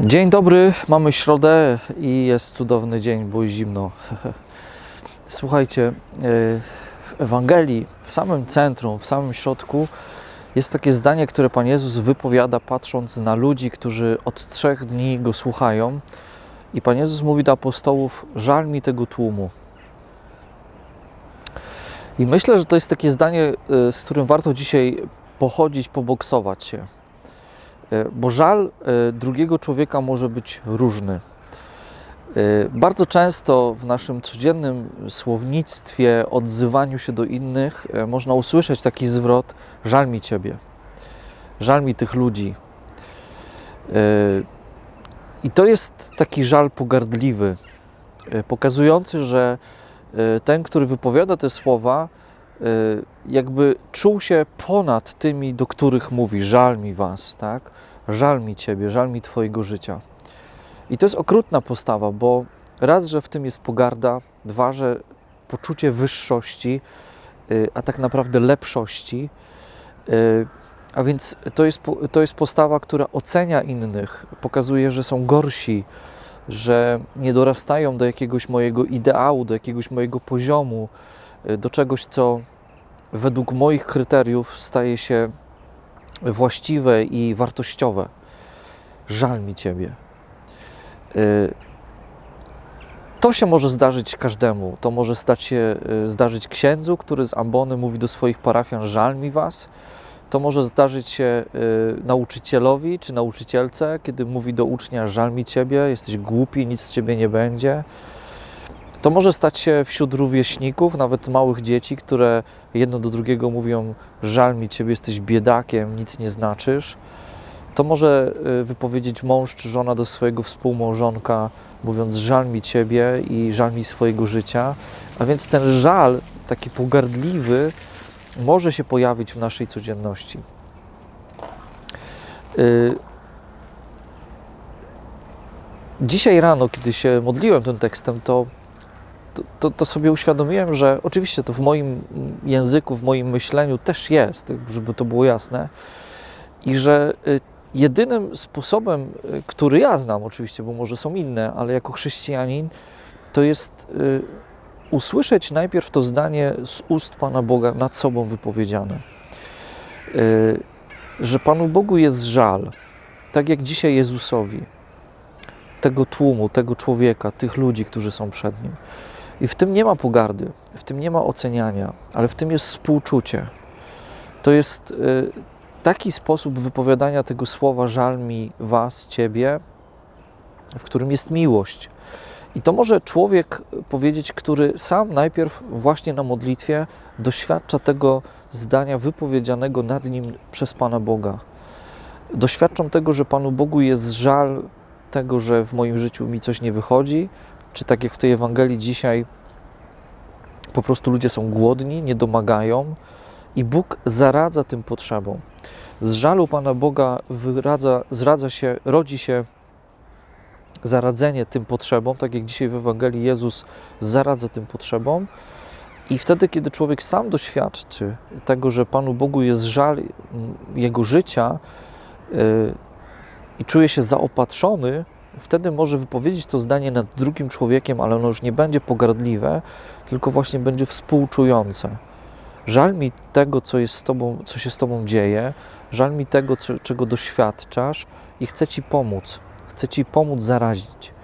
Dzień dobry, mamy środę i jest cudowny dzień, bo jest zimno. Słuchajcie, e, w Ewangelii, w samym centrum, w samym środku jest takie zdanie, które Pan Jezus wypowiada, patrząc na ludzi, którzy od trzech dni go słuchają. I Pan Jezus mówi do apostołów: Żal mi tego tłumu. I myślę, że to jest takie zdanie, e, z którym warto dzisiaj pochodzić, poboksować się. E, Bo żal e, drugiego człowieka może być różny. E, Bardzo często w naszym codziennym słownictwie, odzywaniu się do innych, można usłyszeć taki zwrot: Żal mi ciebie, żal mi tych ludzi. I to jest taki żal pogardliwy, pokazujący, że ten, który wypowiada te słowa, jakby czuł się ponad tymi, do których mówi: Żal mi was, tak? Żal mi ciebie, żal mi twojego życia. I to jest okrutna postawa, bo raz, że w tym jest pogarda, dwa, że poczucie wyższości, y, a tak naprawdę lepszości. y, A więc to jest, to jest postawa, która ocenia innych, pokazuje, że są gorsi, że nie dorastają do jakiegoś mojego ideału, do jakiegoś mojego poziomu, y, do czegoś, co według moich kryteriów staje się właściwe i wartościowe. Żal mi Ciebie. Y, To się może zdarzyć każdemu. To może stać się, y, zdarzyć księdzu, który z ambony mówi do swoich parafian: Żal mi was. To może zdarzyć się y, nauczycielowi czy nauczycielce, kiedy mówi do ucznia: Żal mi ciebie, jesteś głupi, nic z ciebie nie będzie. To może stać się wśród rówieśników, nawet małych dzieci, które jedno do drugiego mówią: Żal mi ciebie, jesteś biedakiem, nic nie znaczysz. To może y, wypowiedzieć mąż czy żona do swojego współmałżonka, mówiąc: Żal mi ciebie i żal mi swojego życia. A więc ten żal, taki pogardliwy, może się pojawić w naszej codzienności. Y, Dzisiaj rano, kiedy się modliłem tym tekstem, to, to, to, to sobie uświadomiłem, że oczywiście to w moim języku, w moim myśleniu też jest, żeby to było jasne, i że y, jedynym sposobem, y, który ja znam, oczywiście, bo może są inne, ale jako chrześcijanin, to jest y, usłyszeć najpierw to zdanie z ust Pana Boga nad sobą wypowiedziane. Że Panu Bogu jest żal, tak jak dzisiaj Jezusowi, tego tłumu, tego człowieka, tych ludzi, którzy są przed Nim. I w tym nie ma pogardy, w tym nie ma oceniania, ale w tym jest współczucie. To jest y, taki sposób wypowiadania tego słowa żal mi was, ciebie, w którym jest miłość. I to może człowiek powiedzieć, który sam najpierw właśnie na modlitwie doświadcza tego zdania wypowiedzianego nad nim przez Pana Boga. Doświadczam tego, że Panu Bogu jest żal tego, że w moim życiu mi coś nie wychodzi, czy tak jak w tej Ewangelii dzisiaj, po prostu ludzie są głodni, nie domagają i Bóg zaradza tym potrzebom. Z żalu Pana Boga wyradza, zradza się, rodzi się zaradzenie tym potrzebom, tak jak dzisiaj w Ewangelii Jezus zaradza tym potrzebom. I wtedy, kiedy człowiek sam doświadczy tego, że Panu Bogu jest żal jego życia yy, i czuje się zaopatrzony, wtedy może wypowiedzieć to zdanie nad drugim człowiekiem, ale ono już nie będzie pogardliwe, tylko właśnie będzie współczujące. Żal mi tego, co, jest z tobą, co się z Tobą dzieje, żal mi tego, co, czego doświadczasz i chcę Ci pomóc. Chcę Ci pomóc zarazić.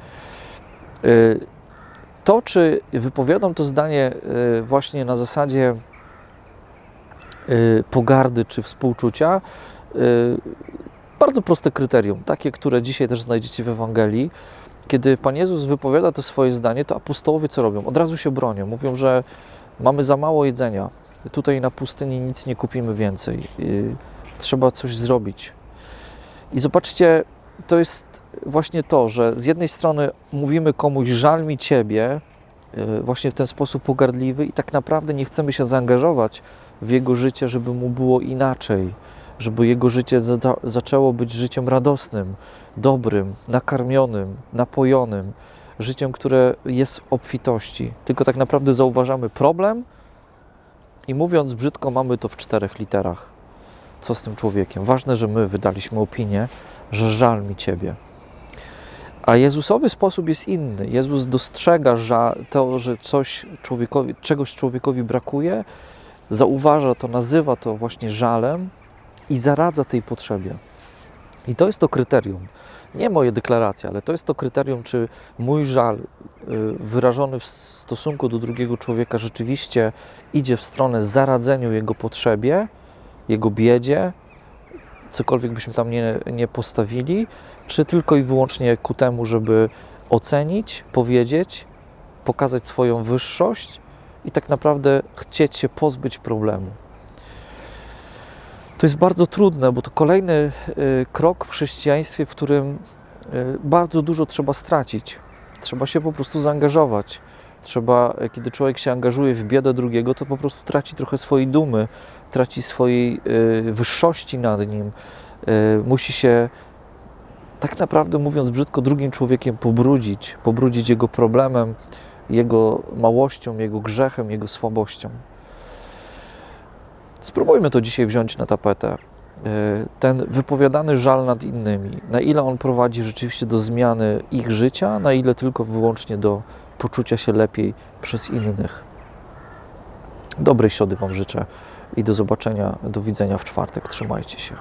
Y, To, czy wypowiadam to zdanie y, właśnie na zasadzie y, pogardy czy współczucia, bardzo proste kryterium, takie, które dzisiaj też znajdziecie w Ewangelii. Kiedy Pan Jezus wypowiada to swoje zdanie, to apostołowie co robią? Od razu się bronią. Mówią, że mamy za mało jedzenia. Tutaj na pustyni nic nie kupimy więcej. Trzeba coś zrobić. I zobaczcie, to jest właśnie to, że z jednej strony mówimy komuś, żal mi ciebie, y, właśnie w ten sposób pogardliwy, i tak naprawdę nie chcemy się zaangażować w jego życie, żeby mu było inaczej, żeby jego życie zaczęło być życiem radosnym, dobrym, nakarmionym, napojonym, życiem, które jest w obfitości. Tylko tak naprawdę zauważamy problem i mówiąc brzydko, mamy to w czterech literach. Co z tym człowiekiem? Ważne, że my wydaliśmy opinię, że żal mi ciebie. A Jezusowy sposób jest inny. Jezus dostrzega to, że coś człowiekowi, czegoś człowiekowi brakuje, zauważa to, nazywa to właśnie żalem i zaradza tej potrzebie. I to jest to kryterium. Nie moje deklaracje, ale to jest to kryterium, czy mój żal y, wyrażony w stosunku do drugiego człowieka rzeczywiście idzie w stronę zaradzeniu jego potrzebie, jego biedzie, cokolwiek byśmy tam nie, nie postawili, czy tylko i wyłącznie ku temu, żeby ocenić, powiedzieć, pokazać swoją wyższość i tak naprawdę chcieć się pozbyć problemu. To jest bardzo trudne, bo to kolejny y, krok w chrześcijaństwie, w którym y, bardzo dużo trzeba stracić. Trzeba się po prostu zaangażować. Trzeba, y, kiedy człowiek się angażuje w biedę drugiego, to po prostu traci trochę swojej dumy, traci swojej wyższości nad nim. Musi się, tak naprawdę mówiąc brzydko, drugim człowiekiem pobrudzić, pobrudzić jego problemem, jego małością, jego grzechem, jego słabością. Spróbujmy to dzisiaj wziąć na tapetę. Y, Ten wypowiadany żal nad innymi, na ile on prowadzi rzeczywiście do zmiany ich życia, na ile tylko wyłącznie do poczucia się lepiej przez innych. Dobrej środy Wam życzę i do zobaczenia, do widzenia w czwartek. Trzymajcie się.